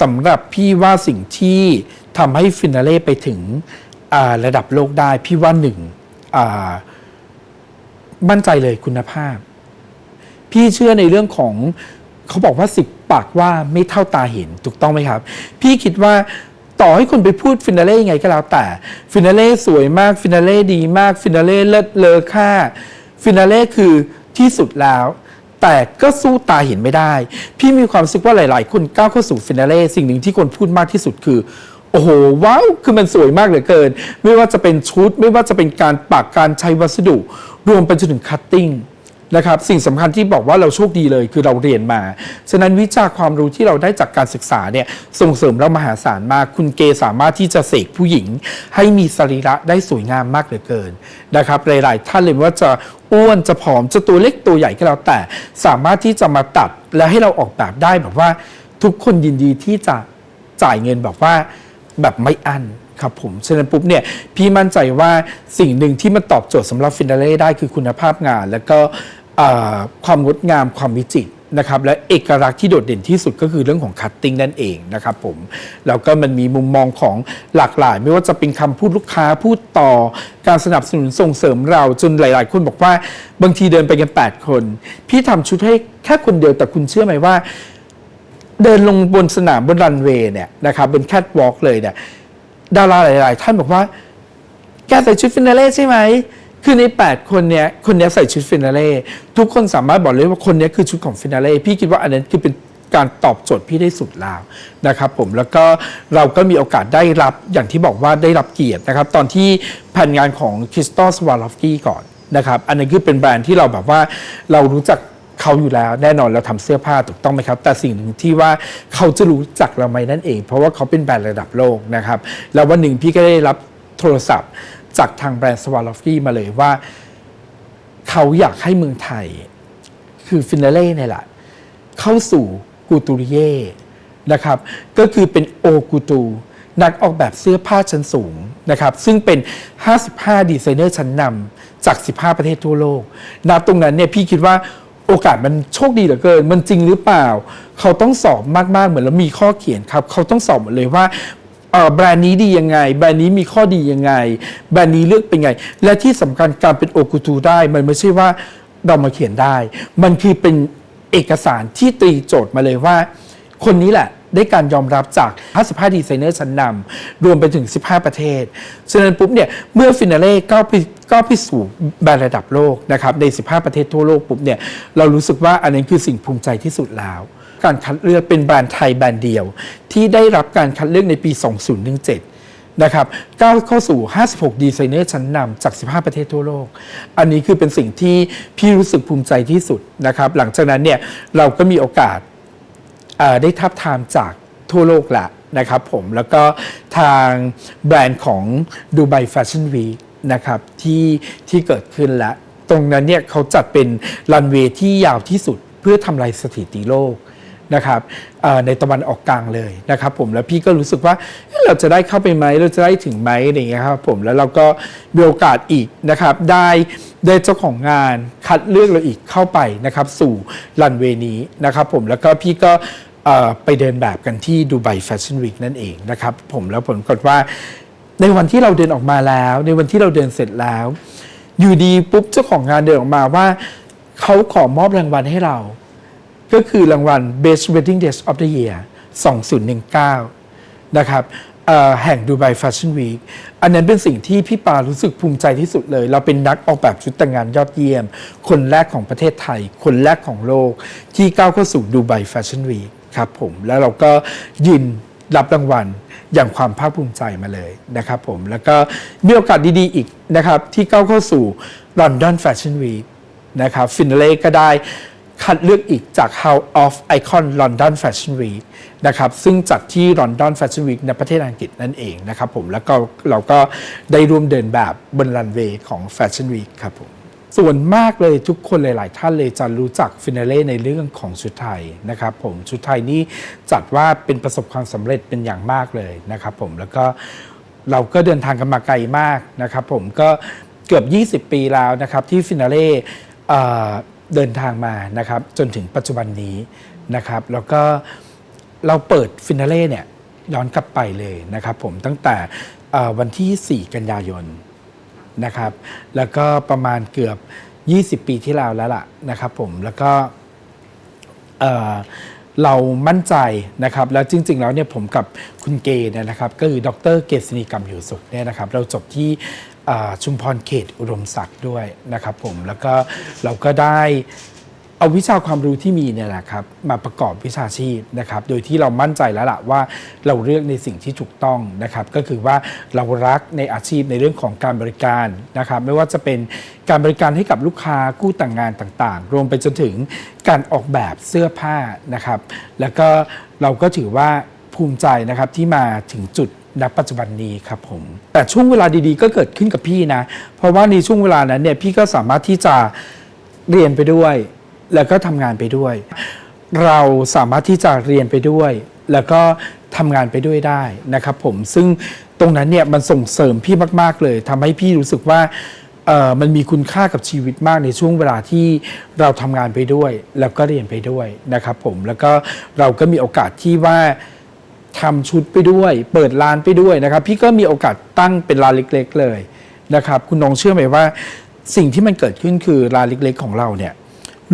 สำหรับพี่ว่าสิ่งที่ทำให้ฟินาเล่ไปถึงระดับโลกได้ พี่ว่าหนึ่งอ่ามั่นใจเลยคุณภาพ พี่เชื่อในเรื่องของเขาบอกว่าสิบปากว่าไม่เท่าตาเห็นถูกต้องไหมครับ พี่คิดว่าต่อให้คนไปพูดฟินาเล่ยังไงก็แล้วแต่ ฟินาเล่สวยมาก ฟินาเล่ดีมาก ฟินาเล่เลิศเลอค่า ฟินาเล่คือที่สุดแล้ว แต่ก็สู้ตาเห็นไม่ได้ พี่มีความรู้สึกว่าหลาย ๆ คนก้าวเข้าสู่ฟินาเล่สิ่งหนึ่งที่คนพูดมากที่สุดคือ โอ้โห ว้าว คือมันสวยมากเหลือเกิน ไม่ว่าจะเป็นชุด ไม่ว่าจะเป็นการปักการใช้วัสดุ รวมไปจนถึงคัตติ้ง นะครับสิ่งสำคัญที่บอกว่าเราโชคดีเลยคือเราเรียนมา ฉะนั้นวิชาความรู้ที่เราได้จากการศึกษาเนี่ยส่งเสริมเรามหาศาลมาก คุณเกสามารถที่จะเสกผู้หญิง ให้มีสรีระได้สวยงามมากเหลือเกินนะครับหลาย ๆ ท่านเลยว่าจะอ้วนจะผอมจะตัวเล็กตัวใหญ่ก็แล้วแต่สามารถที่จะมาตัดและให้เราออกแบบได้แบบว่าทุกคนยินดีที่จะจ่ายเงินแบบว่าแบบไม่อั้น ครับผมฉะนั้นปุ๊บเนี่ยพี่มั่นใจว่าสิ่งหนึ่งที่มันตอบโจทย์สำหรับฟินาเล่ได้คือคุณภาพงาน แล้วก็ความงดงามความวิจิตรนะครับและเอกลักษณ์ที่โดดเด่นที่สุดก็คือเรื่องของคัตติ้งนั่นเองนะครับผมแล้วก็มันมีมุมมองของหลากหลาย ไม่ว่าจะเป็นคำพูดลูกค้าพูดต่อการสนับสนุนส่งเสริมเราจนหลาย ๆ คนบอกว่าบางทีเดินไปกัน 8 คน พี่ทำชุดให้แค่คนเดียวแต่คุณเชื่อไหมว่า เดินลงบนสนามบนรันเวย์เนี่ยนะครับบนแคทวอล์กเลยเนี่ย ดาราหลาย ๆ ท่านบอกว่า แกใส่ชุดฟินาเล่ใช่ไหม คือใน 8 คนเนี้ยคนเนี้ยใส่ชุดฟินาเล่ทุกคนสามารถบอกเลยว่าคนเนี้ยคือชุดของฟินาเล่พี่คิดว่าอันนั้นคือเป็นการตอบโจทย์พี่ได้สุดแล้วนะครับผมแล้วก็เราก็มีโอกาสได้รับอย่างที่บอกว่าได้รับเกียรตินะครับ ตอนที่แผนงานของคริสตอสวาลอฟกี้ก่อนนะครับ อันนั้นคือเป็นแบรนด์ที่เราแบบว่าเรารู้จัก เขาอยู่แล้วแน่นอนเราทำเสื้อผ้าถูกต้องไหมครับ แต่สิ่งหนึ่งที่ว่าเขาจะรู้จักเราไหมนั่นเอง เพราะว่าเขาเป็นแบรนด์ระดับโลกนะครับ แล้ววันหนึ่งพี่ก็ได้รับโทรศัพท์จากทางแบรนด์สวาลอฟกี้มาเลยว่า เขาอยากให้เมืองไทย คือฟินาเล่เนี่ยแหละเข้าสู่กูตูริเย่นะครับก็คือเป็นโอกูตูนักออกแบบเสื้อผ้าชั้นสูงนะครับซึ่งเป็น 55 ดีไซเนอร์ชั้นนำจาก 15 ประเทศทั่วโลกณตรงนั้นเนี่ยพี่คิดว่า โอกาสมันโชคดีเหลือเกิน มันจริงหรือเปล่า เขาต้องสอบมากๆเหมือนแล้วมีข้อเขียนครับ เขาต้องสอบหมดเลยว่าแบรนด์นี้ดียังไง แบรนด์นี้มีข้อดียังไง แบรนด์นี้เลือกเป็นไง และที่สำคัญการเป็นโอคุตูได้มันไม่ใช่ว่าเรามาเขียนได้ มันคือเป็นเอกสารที่ตีโจทย์มาเลยว่า คนนี้แหละ ได้การยอมรับจาก 55 ดีไซเนอร์ชั้นนำรวมไปถึง 15 ประเทศ ฉะนั้นปุ๊บเนี่ยเมื่อฟินาเล่ก้าวก้าวไปสู่แบรนด์ระดับโลกนะครับใน 15 ประเทศทั่วโลกปุ๊บเนี่ยเรารู้สึกว่าอันนั้นคือสิ่งภูมิใจที่สุดแล้ว การคัดเลือกเป็นแบรนด์ไทยแบรนด์เดียว ที่ได้รับการคัดเลือกในปี 2017นะครับก้าวเข้าสู่ 56 ดีไซเนอร์ชั้นนำจาก 15 ประเทศทั่วโลก อันนี้คือเป็นสิ่งที่พี่รู้สึกภูมิใจที่สุดนะครับ หลังจากนั้นเนี่ยเราก็มีโอกาส ได้ทับทามจากทั่วโลกแหละนะครับผมแล้วก็ทางแบรนด์ของดูไบแฟชั่นวีนะครับที่ที่เกิดขึ้นแล้วตรงนั้นเนี่ยเขาจัดเป็นรันเวย์ที่ยาวที่สุดเพื่อทำลายสถิติโลกนะครับในตะวันออกกลางเลยนะครับผมแล้วพี่ก็รู้สึกว่าเราจะได้เข้าไปไหมเราจะได้ถึงไหมอะไรอย่างเงี้ยครับผมแล้วเราก็มีโอกาสอีกนะครับได้ได้เจ้าของงานคัดเลือกเราอีกเข้าไปนะครับสู่รันเวย์นี้นะครับผมแล้วก็พี่ก็ ไปเดินแบบกันที่ดูไบแฟชั่นวีคนั่นเองนะครับผมแล้วผลปรากฏว่าในวันที่เราเดินออกมาแล้ว ในวันที่เราเดินเสร็จแล้ว อยู่ดีปุ๊บเจ้าของงานเดินออกมาว่าเขาขอมอบรางวัลให้เรา ก็คือรางวัล Best Wedding Dress of the Year 2019 นะครับแห่งดูไบแฟชั่นวีคอันนั้นเป็นสิ่งที่พี่ปารู้สึกภูมิใจที่สุดเลย เราเป็นนักออกแบบชุดแต่งงานยอดเยี่ยม คนแรกของประเทศไทย คนแรกของโลก ที่ก้าวเข้าสู่ดูไบแฟชั่นวีค ครับผมแล้วเราก็ยืนรับรางวัลอย่างความภาคภูมิใจมาเลยนะครับผมแล้วก็มีโอกาสดีๆอีกนะครับ ที่ก้าวเข้าสู่ลอนดอนแฟชั่นวีคนะครับฟินาเล่ก็ได้คัดเลือกอีกจาก House of Icon London Fashion Week นะครับซึ่งจัดที่ London Fashion Week ในประเทศอังกฤษนั่นเองนะครับผมแล้วก็เราก็ได้ร่วมเดินแบบบนรันเวย์ของ Fashion Week ครับผม ส่วนมากเลยทุกคนหลาย ๆ ท่านเลยจะรู้จักฟินาเล่ในเรื่องของชุดไทยนะครับผมชุดไทยนี่จัดว่าเป็นประสบความสำเร็จเป็นอย่างมากเลยนะครับผมแล้วก็เราก็เดินทางกันมาไกลมากนะครับผมก็เกือบ 20 ปีแล้วนะครับที่ฟินาเล่เดินทางมานะครับจนถึงปัจจุบันนี้นะครับแล้วก็เราเปิดฟินาเล่เนี่ยย้อนกลับไปเลยนะครับผมตั้งแต่วันที่ 4 กันยายน นะครับ แล้วก็ประมาณเกือบ 20 ปีที่แล้วแล้วล่ะนะครับผมแล้วก็เอ่อเรามั่นใจนะครับ แล้วจริง ๆ แล้วเนี่ยผมกับคุณเกเนี่ยนะครับ ก็คือดรเกษณีกรรมอยู่สุขเนี่ยนะครับ เราจบที่ชุมพรเขตอุดมศักดิ์ด้วยนะครับผมแล้วก็เราก็ได้ เอาวิชาความรู้ที่มีเนี่ยแหละครับมาประกอบวิชาชีพนะครับ โดยที่เรามั่นใจแล้วล่ะว่าเราเลือกในสิ่งที่ถูกต้องนะครับ ก็คือว่าเรารักในอาชีพในเรื่องของการบริการนะครับ ไม่ว่าจะเป็นการบริการให้กับลูกค้าคู่แต่างงานต่างๆ รวมไปจนถึงการออกแบบเสื้อผ้านะครับ แล้วก็เราก็ถือว่าภูมิใจนะครับที่มาถึงจุดณปัจจุบันนี้ครับผม แต่ช่วงเวลาดีๆ ก็เกิดขึ้นกับพี่นะ เพราะว่าในช่วงเวลานั้นเนี่ยพี่ก็สามารถที่จะเรียนไปด้วย แล้วก็ทำงานไปด้วย เราสามารถที่จะเรียนไปด้วย แล้วก็ทำงานไปด้วยได้นะครับผมซึ่งตรงนั้นเนี่ยมันส่งเสริมพี่มาก ๆ เลยทำให้พี่รู้สึกว่ามันมีคุณค่ากับชีวิตมากในช่วงเวลาที่เราทำงานไปด้วย แล้วก็เรียนไปด้วยนะครับผมแล้วก็เราก็มีโอกาสที่ว่าทำชุดไปด้วย เปิดร้านไปด้วยนะครับ พี่ก็มีโอกาสตั้งเป็นร้านเล็ก ๆ เลยนะครับ คุณน้องเชื่อไหมว่าสิ่งที่มันเกิดขึ้นคือร้านเล็ก ๆ ของเราเนี่ย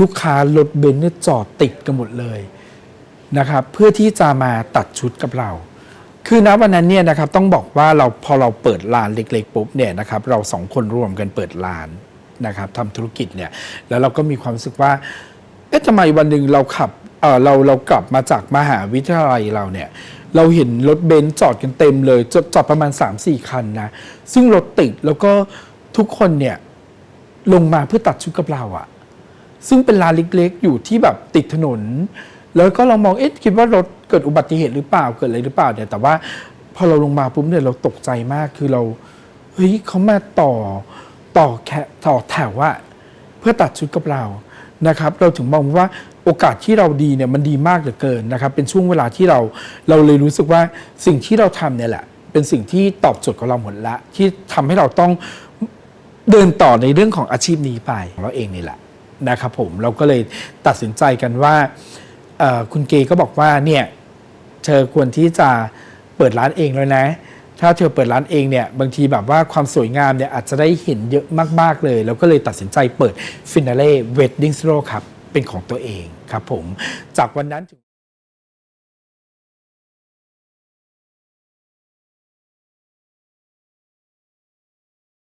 ลูกค้ารถเบนซ์เนี่ยจอดติดกันหมดเลยนะครับเพื่อที่จะมาตัดชุดกับเรา คือณวันนั้นเนี่ยนะครับต้องบอกว่าเราพอเราเปิดร้านเล็กๆปุ๊บเนี่ยนะครับเราสองคนรวมกันเปิดร้านนะครับทำธุรกิจเนี่ยแล้วเราก็มีความรู้สึกว่าเอ๊ะทำไมวันหนึ่งเราขับเออเราเรากลับมาจากมหาวิทยาลัยเราเนี่ยเราเห็นรถเบนซ์จอดกันเต็มเลยจอดจอดประมาณ 3-4 คันนะซึ่งรถติดแล้วก็ทุกคนเนี่ยลงมาเพื่อตัดชุดกับเราอะ ซึ่งเป็นร้านเล็กๆ อยู่ที่แบบติดถนน แล้วก็เรามองเอ๊ะคิดว่ารถเกิดอุบัติเหตุหรือเปล่าเกิดอะไรหรือเปล่าเนี่ยแต่ว่าพอเราลงมาปุ๊บเนี่ยเราตกใจมากคือเราเฮ้ยเขามาต่อต่อแค่ต่อแถวว่าเพื่อตัดชุดกับเรานะครับ เราถึงมองว่าโอกาสที่เราดีเนี่ยมันดีมากเหลือเกินนะครับ เป็นช่วงเวลาที่เราเราเลยรู้สึกว่าสิ่งที่เราทำเนี่ยแหละ เป็นสิ่งที่ตอบโจทย์กับเราหมดละ ที่ทำให้เราต้องเดินต่อในเรื่องของอาชีพนี้ไปของเราเองนี่แหละ นะครับผมเราก็เลยตัดสินใจกันว่าคุณเกก็บอกว่าเนี่ยเธอควรที่จะเปิดร้านเองแล้วนะ ถ้าเธอเปิดร้านเองเนี่ยบางทีแบบว่าความสวยงามเนี่ยอาจจะได้เห็นเยอะมากๆเลยแล้วก็เลยตัดสินใจเปิดฟินาเล่เวดดิ้งสโ o ครับเป็นของตัวเองครับผมจากวันนั้นถึง